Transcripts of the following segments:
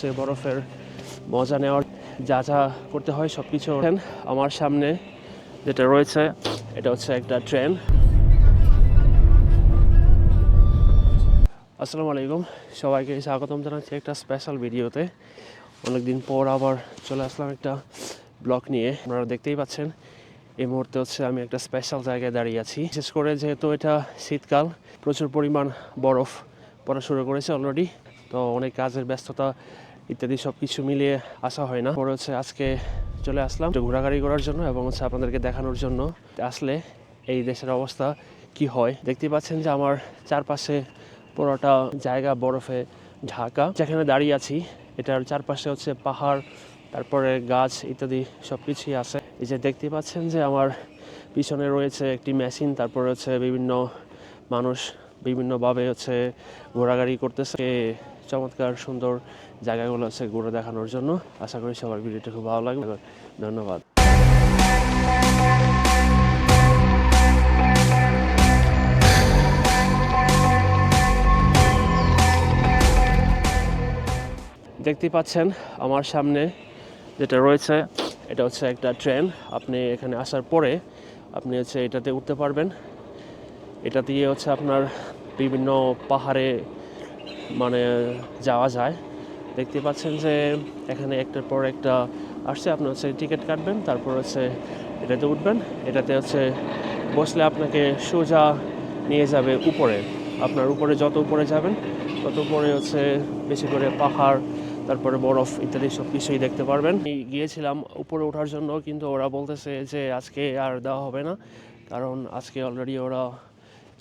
হচ্ছে বরফের মজা নেওয়ার, যা যা করতে হয় সব কিছু আমার সামনে যেটা রয়েছে, এটা হচ্ছে একটা ট্রেন। আসসালামু আলাইকুম। সবাইকে স্বাগতম জানাচ্ছি একটা স্পেশাল ভিডিওতে অনেকদিন পর আবার চলে আসলাম একটা ব্লগ নিয়ে। আপনারা দেখতেই পাচ্ছেন, এই মুহূর্তে হচ্ছে আমি একটা স্পেশাল জায়গায় দাঁড়িয়ে আছি। বিশেষ করে যেহেতু এটা শীতকাল, প্রচুর পরিমাণ বরফ পড়া শুরু করেছে অলরেডি তো অনেক কাজের ব্যস্ততা ইত্যাদি সব কিছু মিলিয়ে আসা হয় না। পরে হচ্ছে আজকে চলে আসলাম। একটু ঘোরাঘুরি করার জন্য এবং হচ্ছে আপনাদেরকে দেখানোর জন্য। আসলে এই দেশের অবস্থা কি হয়? দেখতে পাচ্ছেন যে আমার চারপাশে পুরোটা জায়গা বরফে ঢাকা। যেখানে দাঁড়িয়ে আছি, এটার চারপাশে হচ্ছে পাহাড়, তারপরে গাছ ইত্যাদি সব কিছুই আছে। এই যে দেখতে পাচ্ছেন যে আমার পিছনে রয়েছে একটি মেশিন, তারপরে হচ্ছে বিভিন্ন মানুষ বিভিন্নভাবে হচ্ছে ঘোরাঘুরি করতেছে। চমৎকার সুন্দর জায়গাগুলো হচ্ছে ঘুরে দেখানোর জন্য। আশা করি সবার ভিডিওটা খুব ভালো লাগবে। ধন্যবাদ। দেখতে পাচ্ছেন আমার সামনে যেটা রয়েছে, এটা হচ্ছে একটা ট্রেন। আপনি এখানে আসার পরে আপনি হচ্ছে এটাতে উঠতে পারবেন। এটা দিয়ে হচ্ছে আপনার বিভিন্ন পাহাড়ে মানে যাওয়া যায়। দেখতে পাচ্ছেন যে এখানে একটার পর একটা আসছে। আপনি হচ্ছে টিকিট কাটবেন, তারপর হচ্ছে এটাতে উঠবেন। এটাতে হচ্ছে বসলে আপনাকে সোজা নিয়ে যাবে উপরে। আপনার উপরে যত উপরে যাবেন, তত উপরে হচ্ছে বেশি করে পাহাড়, তারপরে বরফ ইত্যাদি সব কিছুই দেখতে পারবেন। গিয়েছিলাম উপরে ওঠার জন্য, কিন্তু ওরা বলতেছে যে আজকে আর দেওয়া হবে না, কারণ আজকে অলরেডি ওরা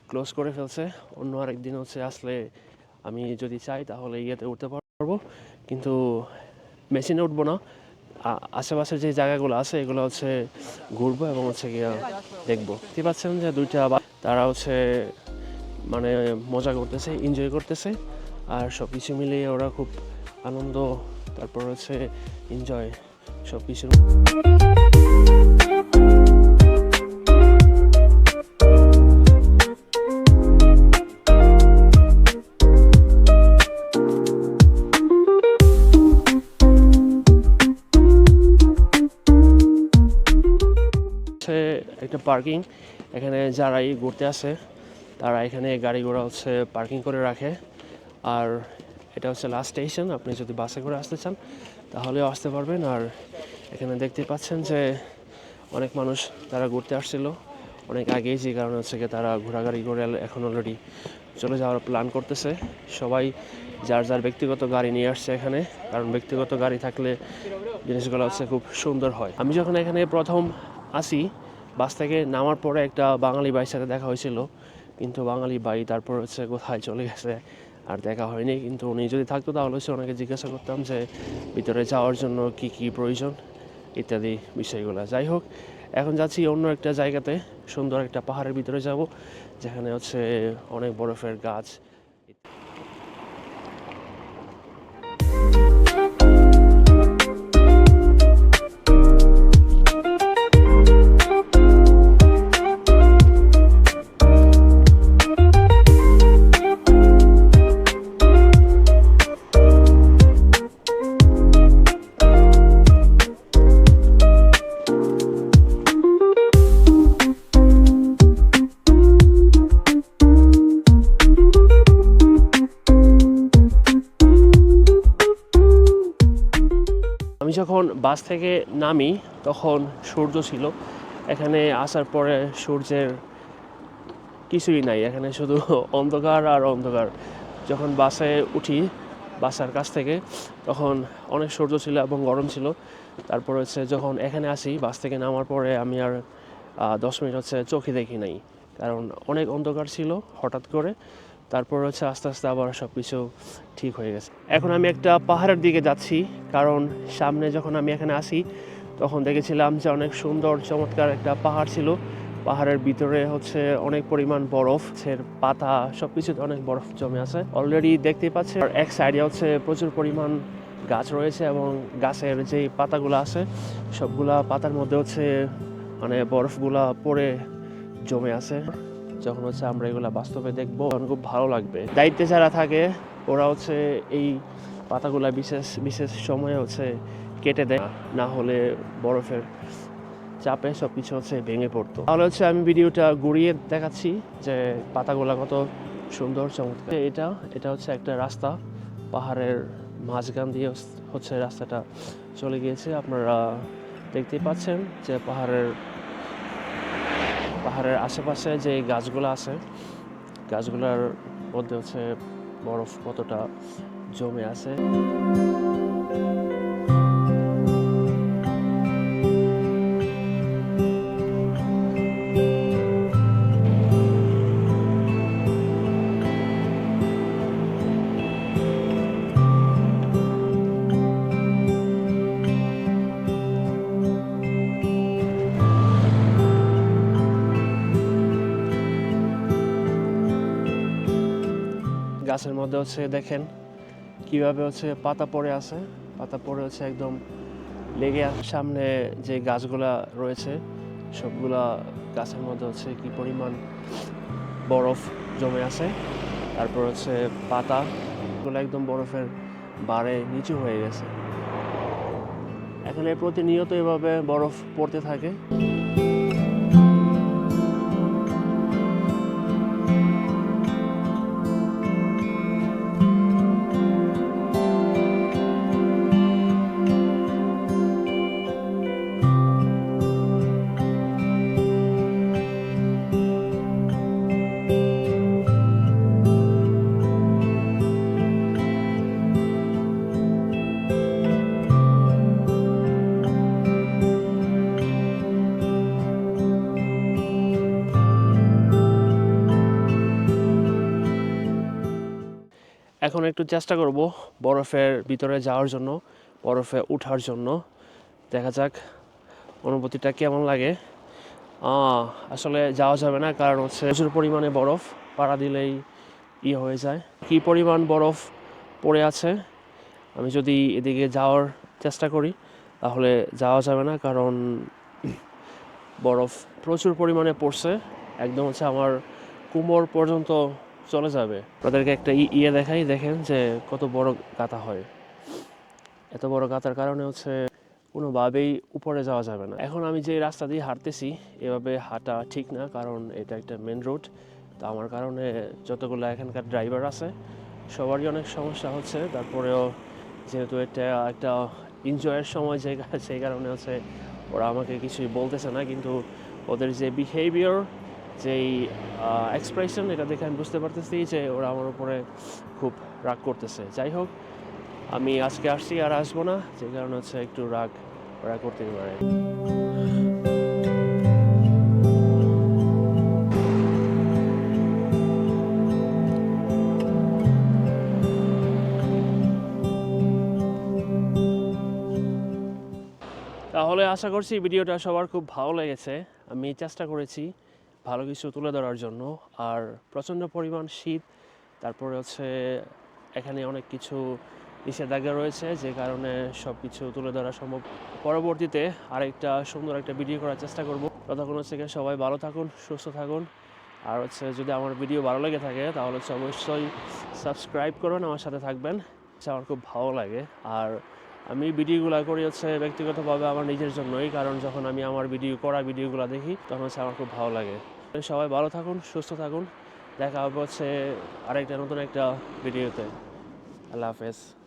ক্লোজ করে ফেলছে। অন্য আরেকদিন হচ্ছে আসলে আমি যদি চাই তাহলে ইয়েতে উঠতে পারব। কিন্তু মেশিনে উঠবো না। আশেপাশে যে জায়গাগুলো আছে, এগুলো হচ্ছে ঘুরবো এবং হচ্ছে গিয়ে দেখব। দেখতে পাচ্ছেন যে দুইটা বা, তারা হচ্ছে মানে মজা করতেছে এনজয় করতেছে। আর সব কিছু মিলিয়ে ওরা খুব আনন্দ, তারপর হচ্ছে এনজয় সব কিছু পার্কিং। এখানে যারাই ঘুরতে আসে, তারা এখানে গাড়ি ঘোড়া হচ্ছে পার্কিং করে রাখে। আর এটা হচ্ছে লাস্ট স্টেশন আপনি যদি বাসে করে আসতে চান, তাহলেও আসতে পারবেন। আর এখানে দেখতে পাচ্ছেন যে অনেক মানুষ তারা ঘুরতে আসছিল। অনেক আগেই যে কারণে হচ্ছে গিয়ে তারা ঘোরাঘুরি করে এখন অলরেডি চলে যাওয়ার প্ল্যান করতেছে। সবাই যার যার ব্যক্তিগত গাড়ি নিয়ে আসছে এখানে, কারণ ব্যক্তিগত গাড়ি থাকলে জিনিসগুলো হচ্ছে খুব সুন্দর হয়। আমি যখন এখানে প্রথম আসি বাস থেকে নামার পরে একটা বাঙালি ভাইয়ের সাথে দেখা হয়েছিল। কিন্তু বাঙালি ভাই তারপর হচ্ছে কোথায় চলে গেছে আর দেখা হয়নি। কিন্তু উনি যদি থাকতো তাহলে হচ্ছে ওনাকে জিজ্ঞাসা করতাম যে, ভিতরে যাওয়ার জন্য কি কি প্রয়োজন ইত্যাদি বিষয়গুলো। যাই হোক, এখন যাচ্ছি অন্য একটা জায়গাতে, সুন্দর একটা পাহাড়ের ভিতরে যাব, যেখানে হচ্ছে অনেক বরফের গাছ বাস থেকে নামি তখন সূর্য ছিল। এখানে আসার পরে সূর্যের কিছুই নাই। এখানে শুধু অন্ধকার আর অন্ধকার। যখন বাসে উঠি বাসার কাছ থেকে, তখন অনেক সূর্য ছিল এবং গরম ছিল। তারপর হচ্ছে যখন এখানে আসি বাস থেকে নামার পরে আমি আর দশ মিনিট হচ্ছে চোখে দেখি নাই। কারণ অনেক অন্ধকার ছিল হঠাৎ করে। তারপর হচ্ছে আস্তে আস্তে আবার সব কিছু ঠিক হয়ে গেছে। এখন আমি একটা পাহাড়ের দিকে যাচ্ছি, কারণ সামনে যখন আমি এখানে আসি, তখন দেখেছিলাম যে অনেক সুন্দর, চমৎকার একটা পাহাড় ছিল। পাহাড়ের ভিতরে হচ্ছে অনেক পরিমাণ বরফ এর পাতা সব কিছুতে অনেক বরফ জমে আছে। অলরেডি দেখতেই পাচ্ছে আর এক সাইডে হচ্ছে প্রচুর পরিমাণ গাছ রয়েছে এবং গাছের যে পাতাগুলো আছে, সবগুলা পাতার মধ্যে হচ্ছে মানে বরফগুলা পড়ে জমে আছে। যখন হচ্ছে আমরা এগুলা বাস্তবে দেখব খুব ভালো লাগবে। দায়িত্বে যারা থাকে, ওরা হচ্ছে এই পাতাগুলা বিশেষ বিশেষ সময়ে হচ্ছে কেটে দেয়, না হলে বরফের চাপে সব কিছু হচ্ছে ভেঙে পড়তো। তাহলে হচ্ছে আমি ভিডিওটা ঘুরিয়ে দেখাচ্ছি যে পাতাগুলা কত সুন্দর, চমৎকার। এটা এটা হচ্ছে একটা রাস্তা, পাহাড়ের মাঝখান দিয়ে হচ্ছে রাস্তাটা চলে গিয়েছে। আপনারা দেখতেই পাচ্ছেন যে পাহাড়ের পাহাড়ের আশেপাশে যে গাছগুলো আছে গাছগুলোর মধ্যে হচ্ছে বরফ কতটা জমে আছে। গাছের মধ্যে হচ্ছে দেখেন কীভাবে হচ্ছে পাতা পড়ে আছে। পাতা পড়ে হচ্ছে একদম লেগে সামনে যে গাছগুলা রয়েছে, সবগুলা গাছের মধ্যে হচ্ছে কি পরিমাণ বরফ জমে আছে। তারপর হচ্ছে পাতা গুলো একদম বরফের বারে নিচু হয়ে গেছে। এখানে প্রতিনিয়ত এভাবে বরফ পড়তে থাকে। এখন একটু চেষ্টা করব বরফের ভিতরে যাওয়ার জন্য, বরফে ওঠার জন্য। দেখা যাক অনুভূতিটা কেমন লাগে। আসলে যাওয়া যাবে না, কারণ হচ্ছে প্রচুর পরিমাণে বরফ, পাড়া দিলেই ইয়ে হয়ে যায়। কি পরিমাণ বরফ পড়ে আছে, আমি যদি এদিকে যাওয়ার চেষ্টা করি, তাহলে যাওয়া যাবে না, কারণ বরফ প্রচুর পরিমাণে পড়ছে। একদম হচ্ছে আমার কোমর পর্যন্ত চলে যাবে। আপনাদেরকে একটা ইয়ে দেখাই, দেখেন যে কত বড় গাঁথা হয়। এত বড় গাঁথার কারণে হচ্ছে কোনোভাবেই উপরে যাওয়া যাবে না। এখন আমি যে রাস্তা দিয়ে হাঁটতেছি, এভাবে হাঁটা ঠিক না, কারণ এটা একটা মেন রোড তো আমার কারণে যতগুলো এখানকার ড্রাইভার আছে, সবারই অনেক সমস্যা হচ্ছে। তারপরেও যেহেতু এটা একটা এনজয়ের সময়, যে সেই কারণে হচ্ছে ওরা আমাকে কিছুই বলতেছে না। কিন্তু ওদের যে বিহেভিয়ার যেই এক্সপ্রেশন এটা দেখে আমি বুঝতে পারতেছি যে ওরা আমার উপরে খুব রাগ করতেছে। যাই হোক, আমি আজকে আসছি আর আসব না, যে কারণে হচ্ছে একটু রাগ ওরা করতে পারে। তাহলে আশা করছি ভিডিওটা সবার খুব ভালো লেগেছে। আমি চেষ্টা করেছি ভালো কিছু তুলে ধরার জন্য। আর প্রচণ্ড পরিমাণ শীত, তারপরে হচ্ছে এখানে অনেক কিছু নিষেধাজ্ঞা রয়েছে, যে কারণে সব কিছু তুলে ধরা সম্ভব। পরবর্তীতে আরেকটা সুন্দর একটা ভিডিও করার চেষ্টা করব। ততক্ষণ হচ্ছে গিয়ে সবাই ভালো থাকুন, সুস্থ থাকুন। আর হচ্ছে যদি আমার ভিডিও ভালো লেগে থাকে, তাহলে হচ্ছে অবশ্যই সাবস্ক্রাইব করবেন, আমার সাথে থাকবেন। আমার খুব ভালো লাগে। আর আমি ভিডিওগুলো করি হচ্ছে ব্যক্তিগতভাবে আমার নিজের জন্যই, কারণ যখন আমি আমার ভিডিও, করা ভিডিওগুলো দেখি, তখন হচ্ছে আমার খুব ভালো লাগে। সবাই ভালো থাকুন, সুস্থ থাকুন। দেখা হবে হচ্ছে আরেকটা নতুন একটা ভিডিওতে। আল্লাহ হাফেজ।